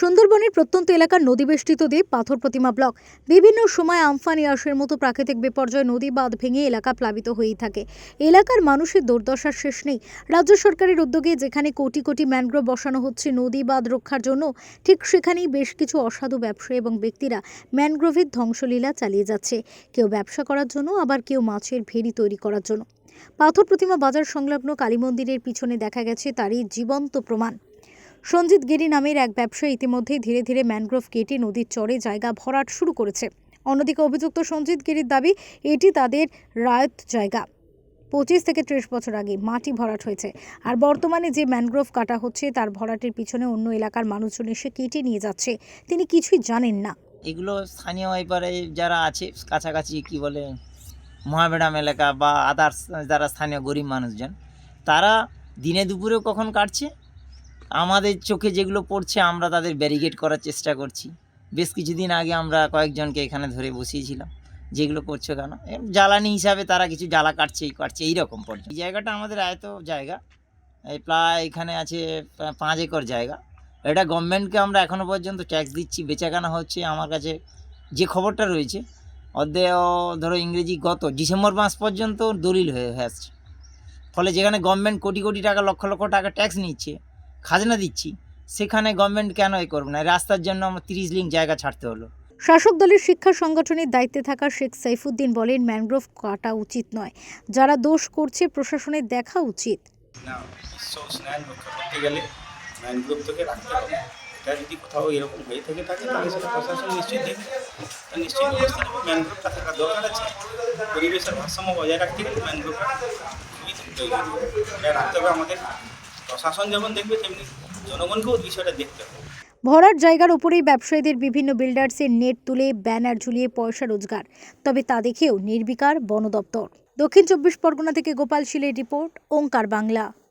সুন্দরবনের প্রত্যন্ত এলাকার নদীবেষ্টিত দ্বীপ পাথর প্রতিমা ব্লক। বিভিন্ন সময় আমফান ইয়াসের মতো প্রাকৃতিক বিপর্যয় নদী বাঁধ ভেঙে এলাকা প্লাবিত হয়েই থাকে। এলাকার মানুষের দুর্দশার শেষ নেই। রাজ্য সরকারের উদ্যোগে যেখানে কোটি কোটি ম্যানগ্রোভ বসানো হচ্ছে নদী বাঁধ রক্ষার জন্য, ঠিক সেখানেই বেশ কিছু অসাধু ব্যবসায়ী এবং ব্যক্তিরা ম্যানগ্রোভের ধ্বংসলীলা চালিয়ে যাচ্ছে। কেউ ব্যবসা করার জন্য, আবার কেউ মাছের ভেড়ি তৈরি করার জন্য। পাথর প্রতিমা বাজার সংলগ্ন কালী মন্দিরের পিছনে দেখা গেছে তারই জীবন্ত প্রমাণ। সঞ্জিত গিরি নামের এক ব্যবসায়ী ইতিমধ্যেই ধীরে ধীরে ম্যানগ্রোভ কেটে নদীর চরে জায়গা ভরাট শুরু করেছে। অন্যদিকে অভিযুক্ত সঞ্জিত গিরির দাবি, এটি তাদের রায়ত জায়গা। পঁচিশ থেকে ত্রিশ বছর আগে মাটি ভরাট হয়েছে। আর বর্তমানে যে ম্যানগ্রোভ কাটা হচ্ছে, তার ভরাটের পিছনে অন্য এলাকার মানুষজন এসে কেটে নিয়ে যাচ্ছে। তিনি কিছুই জানেন না। এগুলো স্থানীয় এবারে যারা আছে, কাছাকাছি কি বলে, মহাবেডাম এলাকা বা আদার্স যারা স্থানীয় গরিব মানুষজন, তারা দিনে দুপুরেও কখন কাটছে? আমাদের চোখে যেগুলো পড়ছে, আমরা তাদের ব্যারিকেড করার চেষ্টা করছি। বেশ কিছুদিন আগে আমরা কয়েকজনকে এখানে ধরে বসিয়েছিলাম। যেগুলো করছ কেন? জ্বালানি হিসাবে তারা কিছু জ্বালা কাটছে কাটছে, এইরকম পর্যন্ত এই জায়গাটা আমাদের আয়ত জায়গা। এই প্রায় এখানে আছে পাঁচ একর জায়গা। এটা গভর্নমেন্টকে আমরা এখনও পর্যন্ত ট্যাক্স দিচ্ছি। বেচাকেনা হচ্ছে আমার কাছে যে খবরটা রয়েছে অর্ধেক ধরো ইংরেজি গত ডিসেম্বর মাস পর্যন্ত দলিল হয়ে আসছে। ফলে যেখানে গভর্নমেন্ট কোটি কোটি টাকা, লক্ষ লক্ষ টাকা ট্যাক্স নিচ্ছে খাজনা দিচ্ছি। সেখানে গভর্নমেন্ট কেন এ করবে না? রাস্তার জন্য আমার তিরিশ লিঙ্ক জায়গা ছাড়তে হলো। শাসক দলের শিক্ষা সংগঠনের দায়িত্বে থাকা শেখ সাইফুদ্দিন বলেন ম্যানগ্রোভ কাটা উচিত নয়। যারা দোষ করছে প্রশাসনের দেখা উচিত। না বিশ্ব উষ্ণায়ন রক্ষা করতে গেলে ম্যানগ্রোভ থেকে রাখতে হবে। এটা যদি কোথাও এরকম হয়ে থেকে থাকে তাহলে সেটা প্রশাসন নিশ্চয়ই দেখবে তা নিশ্চয়ই ব্যবস্থা নেবে। ম্যানগ্রোভটা থাকার দরকার আছে। পরিবেশের ভারসাম্য বজায় রাখতে গেলে খুবই এটা রাখতে হবে আমাদের। প্রশাসন যেমন দেখবে, তেমনি জনগণকেও বিষয়টা দেখতে হবে। ভরার জায়গার উপরেই ব্যবসায়ীদের বিভিন্ন বিল্ডার্সের নেট তুলে ব্যানার ঝুলিয়ে পয়সা রোজগার, তবে তা দেখেও নির্বিকার বন দপ্তর দক্ষিণ চব্বিশ পরগনা থেকে গোপাল শিলের রিপোর্ট, ওঙ্কার বাংলা।